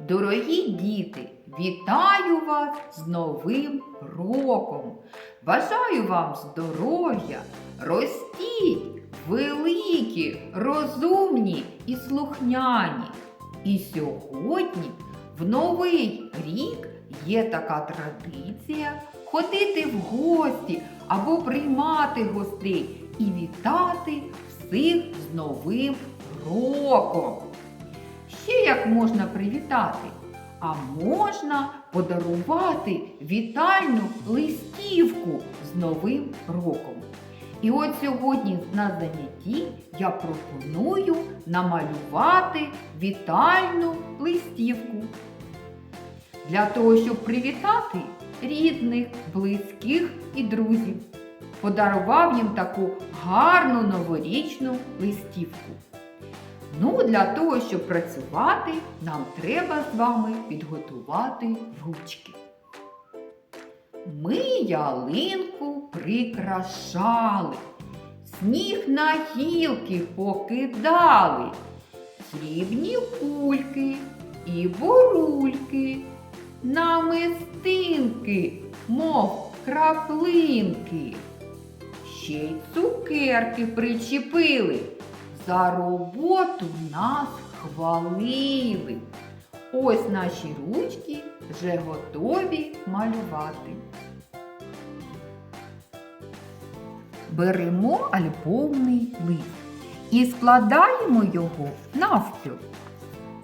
Дорогі діти, вітаю вас з Новим роком! Бажаю вам здоров'я, ростіть, великі, розумні і слухняні. І сьогодні, в новий рік, є така традиція ходити в гості або приймати гостей і вітати всіх з Новим роком. Ще як можна привітати? А можна подарувати вітальну листівку з Новим роком. І от сьогодні на занятті я пропоную намалювати вітальну листівку. Для того, щоб привітати рідних, близьких і друзів, подарував їм таку гарну новорічну листівку. Ну, для того, щоб працювати, нам треба з вами підготувати ручки. Ми ялинку прикрашали, сніг на гілки покидали, срібні кульки і бурульки, намистинки, мов краплинки. Ще й цукерки причепили. За роботу нас хвалили. Ось наші ручки вже готові малювати. Беремо альбомний лист і складаємо його навпіл.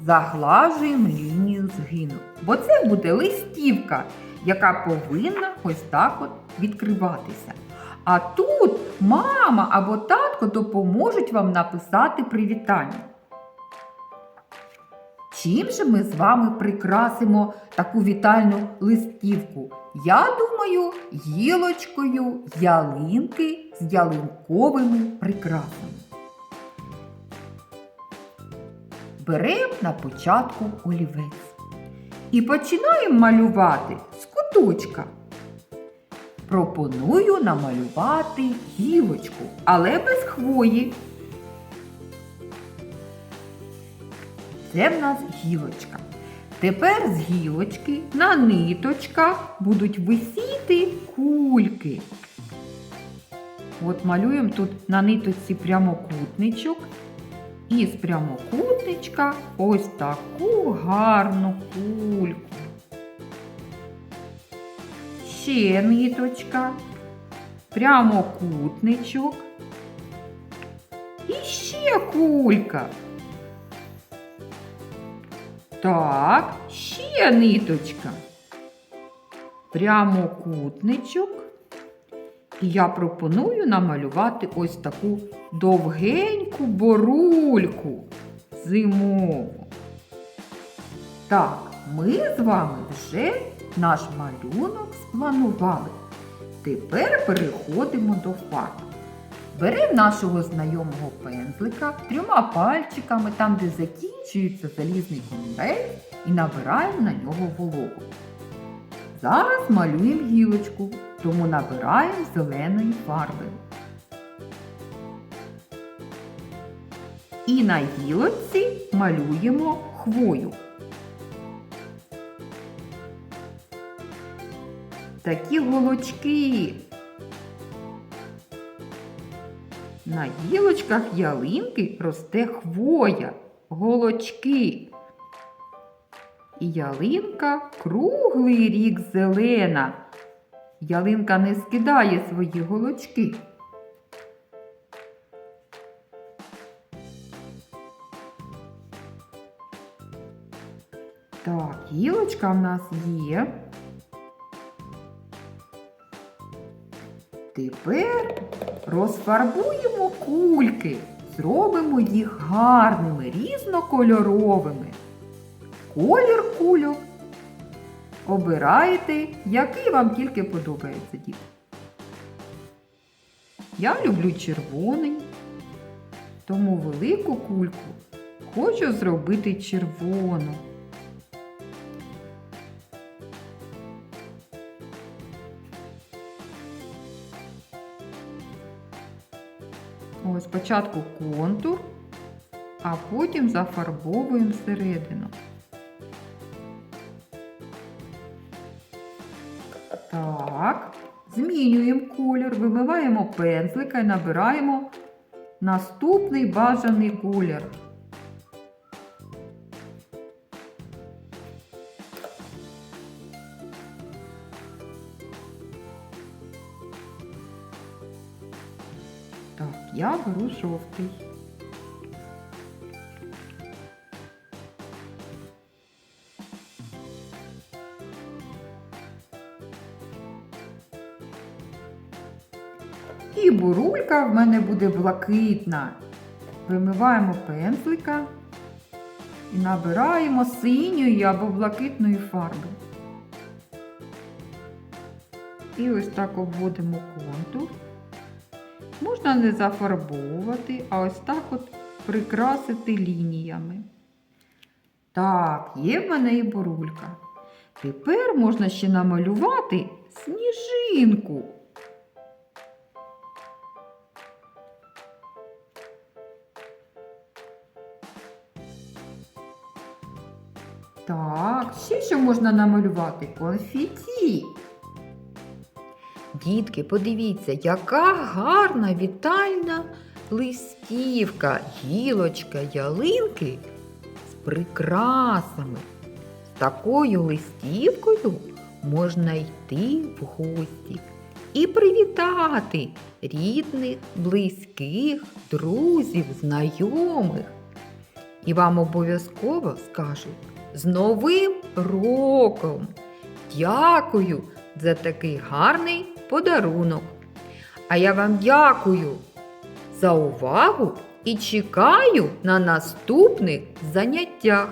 Заглажуємо лінію згину, бо це буде листівка, яка повинна ось так от відкриватися. А тут мама або татко допоможуть вам написати привітання. Чим же ми з вами прикрасимо таку вітальну листівку? Я думаю, гілочкою ялинки з ялинковими прикрасами. Беремо на початку олівець і починаємо малювати з куточка. Пропоную намалювати гілочку, але без хвої. Це в нас гілочка. Тепер з гілочки на ниточках будуть висіти кульки. От малюємо тут на ниточці прямокутничок. І з прямокутничка ось таку гарну кульку. Ще ниточка, прямокутничок. І ще кулька. Так, ще ниточка. Прямокутничок. І я пропоную намалювати ось таку довгеньку борульку зимову. Так, ми з вами вже наш малюнок спланували. Тепер переходимо до фарб. Беремо нашого знайомого пензлика трьома пальчиками, там, де закінчується залізний конвейер, і набираємо на нього вологу. Зараз малюємо гілочку, тому набираємо зеленої фарби. І на гілочці малюємо хвою. Такі голочки. На гілочках ялинки росте хвоя, голочки. І ялинка круглий рік зелена. Ялинка не скидає свої голочки. Так, гілочка в нас є. Тепер розфарбуємо кульки, зробимо їх гарними, різнокольоровими. Колір кульок обирайте, який вам тільки подобається, діти. Я люблю червоний, тому велику кульку хочу зробити червону. Ось спочатку контур, а потім зафарбовуємо середину. Так, змінюємо колір, вимиваємо пензлика і набираємо наступний бажаний колір. Так, я беру жовтий. І бурулька в мене буде блакитна. Вимиваємо пензлика і набираємо синьої або блакитної фарби. І ось так обводимо контур. Можна не зафарбовувати, а ось так от прикрасити лініями. Так, є в мене і бурулька. Тепер можна ще намалювати сніжинку. Так, ще що можна намалювати? Конфеті. Дітки, подивіться, яка гарна вітальна листівка, гілочка ялинки з прикрасами. З такою листівкою можна йти в гості і привітати рідних, близьких, друзів, знайомих. І вам обов'язково скажуть з Новим роком! Дякую за такий гарний подарунок. А я вам дякую за увагу і чекаю на наступних заняттях.